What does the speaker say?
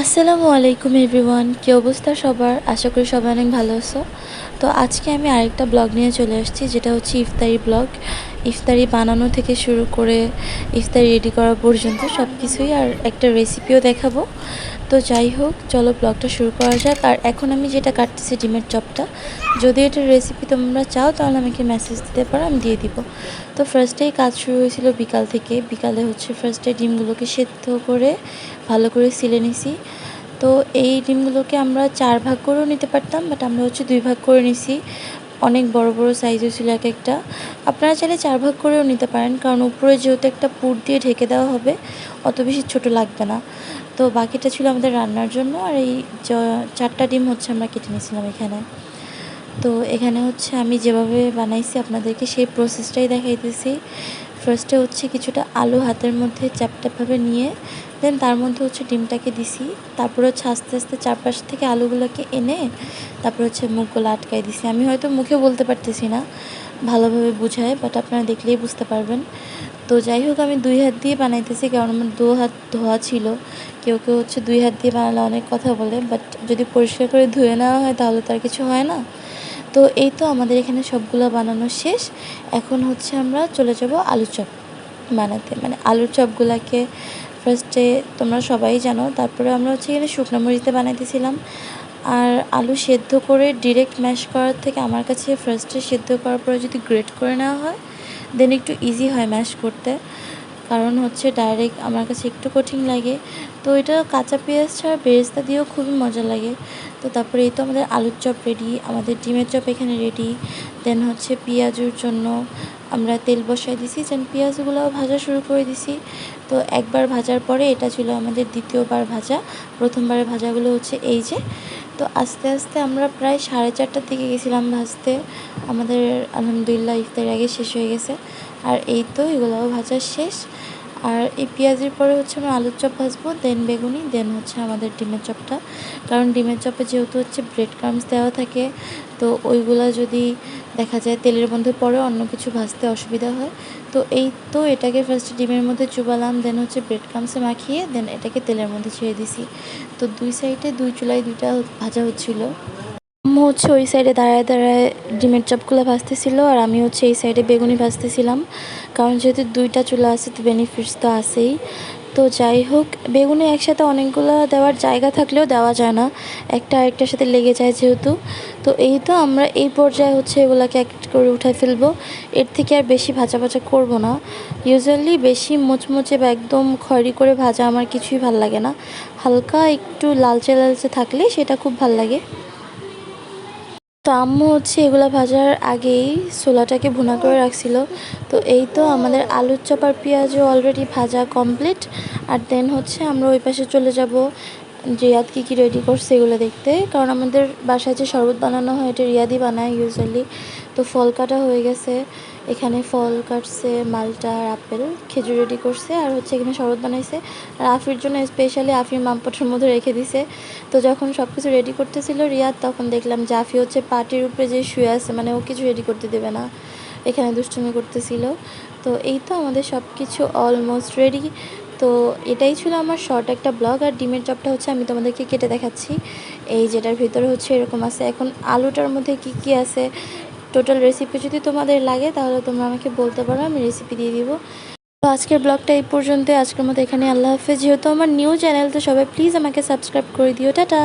আসসালামু আলাইকুম এভরিওয়ান কি অবস্থা সবার? আশা করি সবাই অনেক ভালো আছো। তো আজকে আমি আরেকটা ব্লগ নিয়ে চলে আসছি, যেটা হচ্ছে ইফতারি ব্লগ। ইফতারি বানানো থেকে শুরু করে ইফতারি রেডি করা পর্যন্ত সব কিছুই আর একটা রেসিপিও দেখাবো। তো যাই হোক, চলো ব্লগটা শুরু করা যাক। আর এখন আমি যেটা কাটতেছি ডিমের চপটা, যদি এটার রেসিপি তোমরা চাও, তাহলে আমাকে মেসেজ দিতে পারো, আমি দিয়ে দিব। তো ফার্স্টেই কাজ শুরু হয়েছিল বিকাল থেকে। বিকালে হচ্ছে ফার্স্টে ডিমগুলোকে সেদ্ধ করে ভালো করে সিলে নিছি। তো এই ডিমগুলোকে আমরা চার ভাগ করেও নিতে পারতাম বাট আমরা হচ্ছে দুই ভাগ করে নিছি। অনেক বড় বড় সাইজও ছিল এক একটা। আপনারা চাইলে চার ভাগ করেও নিতে পারেন, কারণ উপরে যেহেতু একটা পুর দিয়ে ঢেকে দেওয়া হবে, অত বেশি ছোট লাগবে না। তো বাকিটা ছিল আমাদের রান্নার জন্য, আর এই চারটা ডিম হচ্ছে আমরা কেটে নিয়েছিলাম এখানে। তো এখানে হচ্ছে আমি যেভাবে বানাইছি আপনাদেরকে, সেই প্রসেসটাই দেখাইতেছি। ফার্স্টে হচ্ছে কিছুটা আলু হাতের মধ্যে চ্যাপটাভাবে নিয়ে দেন তার মধ্যে হচ্ছে ডিমটাকে দিছি। তারপরে হচ্ছে আস্তে আস্তে চারপাশ থেকে আলুগুলোকে এনে তারপর হচ্ছে মুখগুলো আটকাই দিছি। আমি হয়তো মুখে বলতে পারতেছি না ভালোভাবে বুঝায় বাট আপনারা দেখলেই বুঝতে পারবেন। তো যাই হোক, আমি দুই হাত দিয়ে বানাইতেছি, কারণ আমার দু হাত ধোয়া ছিল। কেউ কেউ হচ্ছে দুই হাত দিয়ে বানালে অনেক কথা বলে বাট যদি পরিষ্কার করে ধুয়ে নেওয়া হয় তাহলে তো আর কিছু হয় না। তো এই তো আমাদের এখানে সবগুলো বানানো শেষ। এখন হচ্ছে আমরা চলে যাব আলু চপ বানাতে। মানে আলুর চপগুলোকে ফার্স্টে তোমরা সবাই জানো। তারপরে আমরা হচ্ছে এখানে শুকনো মরিচতে বানাইতেছিলাম। আর আলু সেদ্ধ করে ডিরেক্ট ম্যাশ করার থেকে আমার কাছে ফার্স্টে সেদ্ধ করার পরে যদি গ্রেট করে নেওয়া হয় দেন একটু ইজি হয় ম্যাশ করতে। কারণ হচ্ছে ডাইরেক্ট আমার কাছে একটু কঠিন লাগে। তো এটা কাঁচা পেঁয়াজ ছাড়া বেরেস্তা দিয়েও খুবই মজা লাগে। তো তারপরে এই তো আমাদের আলুর চপ রেডি আমাদের ডিমের চপ এখানে রেডি দেন হচ্ছে পেঁয়াজুর জন্য আমরা তেল বসাই দিছি, যেন পেঁয়াজগুলোও ভাজা শুরু করে দিছি। তো একবার ভাজার পরে এটা ছিল আমাদের দ্বিতীয়বার ভাজা, প্রথমবারের ভাজাগুলো হচ্ছে এই যে। তো আস্তে আস্তে আমরা প্রায় সাড়ে চারটার দিকে গেছিলাম ভাজতে। আমাদের আলহামদুলিল্লাহ ইফতার আগে শেষ হয়ে গেছে। আর এই তো এগুলোও ভাজা শেষ। আর এই পেঁয়াজের পরে হচ্ছে আমরা আলুর চপ ভাজবো দেন বেগুনি দেন হচ্ছে আমাদের ডিমের চপটা। কারণ ডিমের চপে যেহেতু হচ্ছে ব্রেড ক্রামস দেওয়া থাকে, তো ওইগুলা যদি দেখা যায় তেলের মধ্যে পরে অন্য কিছু ভাজতে অসুবিধা হয়। তো এই তো এটাকে ফার্স্টে ডিমের মধ্যে চুবালাম দেন হচ্ছে ব্রেড ক্রামসে মাখিয়ে দেন এটাকে তেলের মধ্যে ছেড়ে দিছি। তো দুই সাইডে দুই চুলায় দুইটা ভাজা হচ্ছিল। আম্মু হচ্ছে ওই সাইডে দাঁড়ায় দাঁড়ায় ডিমের চপগুলো ভাজতেছিল আর আমি হচ্ছে এই সাইডে বেগুনি ভাজতেছিলাম। কারণ যেহেতু দুইটা চুলা আছে, তো বেনিফিটস তো আছেই। তো যাই হোক, বেগুনে একসাথে অনেকগুলো দেওয়ার জায়গা থাকলেও দেওয়া যায় না। একটা আরেকটার সাথে লেগে যায় যেহেতু। তো এই তো আমরা এই পর্যায়ে হচ্ছে এগুলোকে এক করে উঠায় ফেলব। এর থেকে আর বেশি ভাজা ভাজা করব না। ইউজুয়ালি বেশি মুচমুচে বা একদম খয়রি করে ভাজা আমার কিছুই ভালো লাগে না। হালকা একটু লালচে লালচে থাকলে সেটা খুব ভালো লাগে। তো আম্মু হচ্ছে এগুলো ভাজার আগেই ছোলাটাকে ভুনা করে রাখছিল। তো এই তো আমাদের আলুর চপার পেঁয়াজও অলরেডি ভাজা কমপ্লিট আর দেন হচ্ছে আমরা ওই পাশে চলে যাব রিয়াদ কী কী রেডি করছে এগুলো দেখতে। কারণ আমাদের বাসায় যে শরবত বানানো হয়, এটা রিয়াদই বানায় ইউজুয়ালি তো ফল কাটা হয়ে গেছে। এখানে ফল কাটছে, মালটা আর আপেল। খেজুর রেডি করছে আর হচ্ছে এখানে শরবত বানাইছে। আর আফির জন্য স্পেশালি আফির মামপটের মধ্যে রেখে দিছে। তো যখন সব কিছু রেডি করতেছিল রিয়াদ, তখন দেখলাম যে আফি হচ্ছে পাটির উপরে যে শুয়ে আছে মানে ও কিছু রেডি করতে দেবে না। এখানে দুষ্টুমি করতেছিল। তো এই তো আমাদের সব কিছু অলমোস্ট রেডি তো এটাই ছিল আমার শর্ট একটা ব্লগ আর ডিমের চপটা হচ্ছে আমি তোমাদেরকে কেটে দেখাচ্ছি। এই যেটার ভিতরে হচ্ছে এরকম আছে। এখন আলুটার মধ্যে কি কি আছে? টোটাল রেসিপি যদি তোমাদের লাগে, তাহলে তোমরা আমাকে বলতে পারো, আমি রেসিপি দিয়ে দিব। তো আজকের ব্লগটা এই পর্যন্ত আজকের মতো এখানে আল্লাহ হাফেজ। যেহেতু আমার নিউ চ্যানেল তো সবাই প্লিজ আমাকে সাবস্ক্রাইব করে দিও। টাটা!